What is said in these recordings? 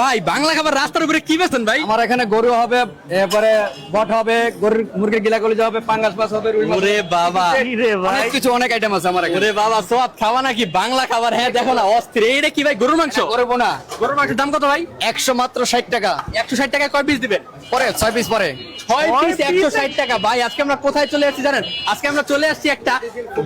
ভাই বাংলা খাবার রাস্তার উপরে কি বেছেন ভাই? আমার এখানে গরু হবে এরপরে বট হবে গরুর মুরগির গিলা কলিজা হবে পাঙ্গাস মাছ হবে রুই মাছ ওরে বাবা। অনেক কিছু অনেক আইটেম আছে আমার এখানে। ওরে বাবা সোয়াদ খাওয়া নাকি বাংলা খাবার? হ্যাঁ দেখো না অস্থির। এইটা কি ভাই গরুর মাংস? করব না গরুর মাংসের দাম কত ভাই? একশো মাত্র ষাট টাকা। একশো ষাট টাকায় কয় পিস দিবেন? পরে ছয় পিস পরে। ছয় পিস একশো ষাট টাকা। ভাই আজকে আমরা কোথায় চলে আসছি জানেন? আজকে আমরা চলে আসছি একটা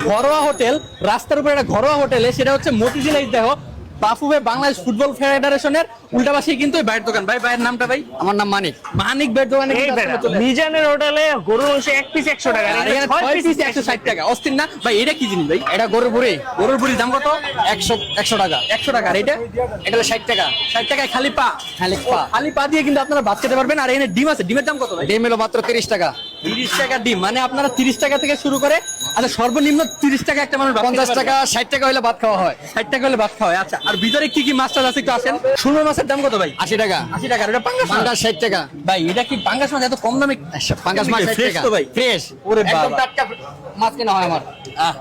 ঘরোয়া হোটেল। রাস্তার উপরে একটা ঘরোয়া হোটেলে সেটা হচ্ছে মতিঝিল এই দেখো। বাফুবে বাংলাদেশ ফুটবল ফেডারেশনের উল্টা পাশে কিন্তু এই বাইরের দোকান। ভাই ভাইয়ের নামটা ভাই? আমার নাম মানিক। মানিক বেড দোকানে কিন্তু। মিজানের হোটেলে গরুর মাংস এক পিস একশো টাকা ছয় পিস একশো ষাট টাকা। অস্থির না? ভাই এটা কি জিনিস ভাই? এটা গরুর বুড়ি। গরুর বুড়ির দাম কত? একশো একশো টাকা। একশো টাকা। আর এটা? এটা হলো ষাট টাকা। ষাট টাকায় খালি পা। খালি পা। খালি পা দিয়ে কিন্তু আপনারা ভাত খেতে পারবেন। আর এখানে ডিম আছে। ডিমের দাম কত ভাই? ডিম হলো মাত্র তিরিশ টাকা। তিরিশ টাকা ডিম। মানে আপনারা তিরিশ টাকা থেকে শুরু করে আচ্ছা সর্বনিম্ন তিরিশ টাকা একটা মানুষ পঞ্চাশ টাকা ষাট টাকা হলে ভাত খাওয়া হয়। ষাট টাকা হলে ভাত খাওয়া হয়। আচ্ছা আর ভিতরে কি কি মাছ টাছ আছে একটু আসেন? সুরমা মাছের দাম কত ভাই? আশি টাকা। আশি টাকা এটা পাঙ্গাস মাছ? পাঙ্গাস ষাট টাকা। ভাই এটা কি পাঙ্গাস মাছ? এত কম দামে পাঙ্গাস মাছ ষাট ফ্রেশ টাকা। তো ভাই। ফ্রেশ ওরে একদম টাটকা মাছ কেনা হয় আমার।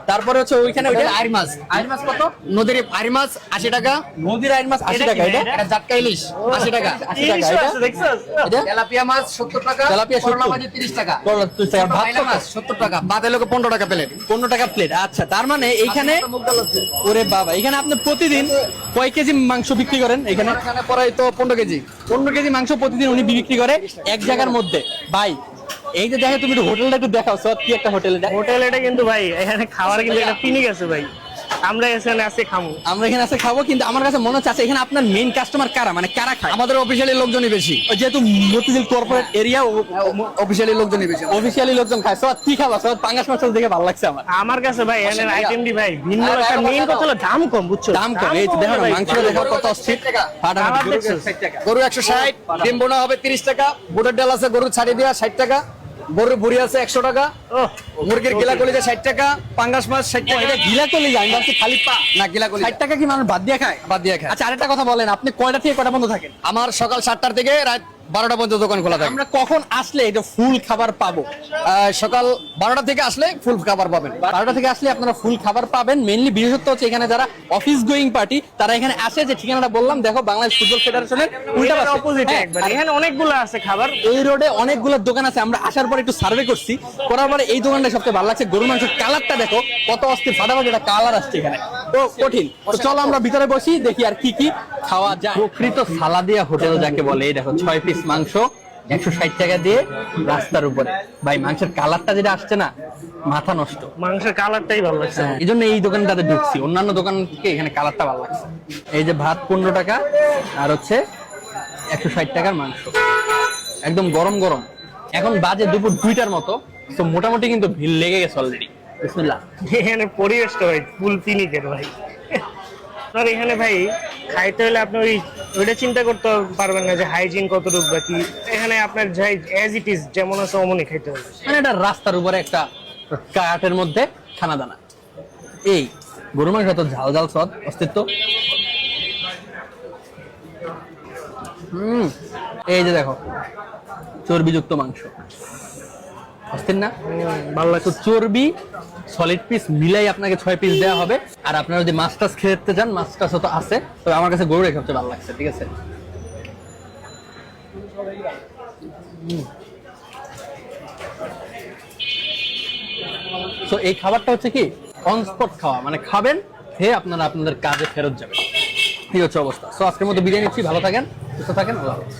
তারপরে হচ্ছে ওইখানে ওইটা আইর মাছ। আইর মাছ কত? নদীর আইর মাছ আশি টাকা। নদীর আইর মাছ আশি টাকা এটা? এটা জাটকা ইলিশ আশি টাকা। আশি টাকা এটা? আছে, দেখছ? এটা? তেলাপিয়া মাছ সত্তর টাকা তেলাপিয়া 70 করলা ভাজি তিরিশ টাকা। করলা 30 টাকা। ভাত সত্তর টাকা। ভাত এলো পনেরো টাকা প্লেট পনেরো টাকা প্লেট আচ্ছা তার মানে এইখানে ওরে বাবা এখানে আপনি প্রতিদিন কয় কেজি মাংস বিক্রি করেন এখানে? পরে তো পনেরো কেজি। পনেরো কেজি মাংস প্রতিদিন উনি বিক্রি করে এক জায়গার মধ্যে। ভাই এই যে দেখে তুমি হোটেলটা একটু দেখাও সব কি একটা হোটেল হোটেল এটা কিন্তু ভাই এখানে খাওয়ার কিন্তু একটা পিনিক আছে ভাই। আমরা এখানে আছে খামু। আমরা এখানে আছে খাব কিন্তু আমার কাছে মনে হচ্ছে আচ্ছা, এখানে আপনার মেইন কাস্টমার কারা? মানে কারা খায়? আমাদের অফিসিয়ালি লোকজনই বেশি। যেহেতু মতিঝিল কর্পোরেট এরিয়া অফিসিয়ালি লোকজনই বেশি। অফিসিয়ালি লোকজন খায়। সব কি খাবা? সব পাঙ্গাস মাছ দেখে ভালো লাগছে আমার। আমার কাছে ভাই এখানে ভাইয়া। আইটেম দি ভাই ভিন্ন একটা মেইন কথা হলো দাম কম বুঝছ? দাম কম এই যে দেখো মাংসটা দেখো কত অস্থির? 60। গরু একশো ষাট ডিম বোনা হবে তিরিশ টাকা বুটের ডাল আছে গরুর ছাড়ি দেওয়া ষাট টাকা। গরুর বুড়ি আছে একশো টাকা মুরগির গিলা কলিজা ষাট টাকা পাঙ্গাস মাছ ষাট টাকা। এটা গিলা কলিজা যায় আমি ভাবছি খালি পা না গিলা কলিজা। ষাট টাকা কি মানুষ বাদ দিয়ে খায়? বাদ দিয়ে খায়। আচ্ছা আরেকটা কথা বলেন আপনি কয়টা থেকে কয়টা বন্ধ থাকেন? আমার সকাল সাতটার থেকে রাত বারোটা পর্যন্ত দোকান খোলা থাকে। আমরা কখন আসলে এটা ফুল খাবার পাবো? সকাল বারোটা থেকে আসলে ফুল খাবার পাবেন। বারোটা থেকে আসলে আপনারা ফুল খাবার পাবেন। মেইনলি বিশেষত্ব হচ্ছে এখানে যারা অফিস গোয়িং পার্টি তারা এখানে আসে যে ঠিকানাটা বললাম দেখো বাংলাদেশ ফুটবল ফেডারেশনের উল্টা এটার হ্যাঁ, এখানে অনেকগুলো আছে খাবার। এই রোডে অনেকগুলো দোকান আছে। আমরা আসার পর একটু সার্ভে করছি। করার পরে এই দোকানটা সবচেয়ে ভালো লাগছে গরু মাংসের কালারটা দেখো কত অস্থির ফাটাফাটি একটা কালার আসছে এখানে। কঠিন। তো চলো আমরা ভিতরে বসি দেখি আর কি কি খাওয়া যায়। প্রকৃত সালাদিয়া হোটেল যাকে বলে এই দেখো ছয় পিস মাংস একশো ষাট টাকা দিয়ে রাস্তার উপরে। ভাই মাংসের কালারটা যেটা আসছে না মাথা নষ্ট। মাংসের কালারটাই ভালো লাগছে এই জন্য এই দোকানটাতে ঢুকছি। অন্যান্য দোকান থেকে এখানে কালারটা ভালো লাগছে এই যে ভাত পনেরো টাকা আর হচ্ছে একশো ষাট টাকার মাংস। একদম গরম গরম। এখন বাজে দুপুর দুইটার মতো তো মোটামুটি কিন্তু ভিড় লেগে গেছে অলরেডি এখানে পরিবেশটা ভাই, ফুল পিনিকের ভাই। আপনার এখানে ভাই, খাইতে হলে আপনি ওই, ওইটা চিন্তা করতে পারবেন না যে হাইজিন কতটুকু বা কি। এখানে আপনার যাই অ্যাজ ইট ইজ যেমন আছে অমনই খাইতে হবে। মানে এটা রাস্তার উপরে একটা কাঠের মধ্যে খানা দানা এই, গরু মাংস তো ঝাল ঝাল সদ অস্তিত্ব। হুম, এই যে দেখো, চর্বিযুক্ত মাংস। অস্থির না? ভালো লাগছে চর্বি সলিড পিস মিলাই আপনাকে ছয় পিস দেওয়া হবে। আর আপনারা যদি মাছ টাছ খেতে চান মাছ টাছ তো আছে, তবে আমার কাছে গরুটাই সবচেয়ে ভালো লাগছে, ঠিক আছে? এই খাবারটা হচ্ছে কি? অন স্পট খাওয়া মানে খাবেন, খেয়ে আপনারা আপনাদের কাজে ফেরত যাবেন। ঠিক হচ্ছে অবস্থা। সো আজকের মতো বিরিয়ানি ভালো থাকেন, সুস্থ থাকেন হাফেজ।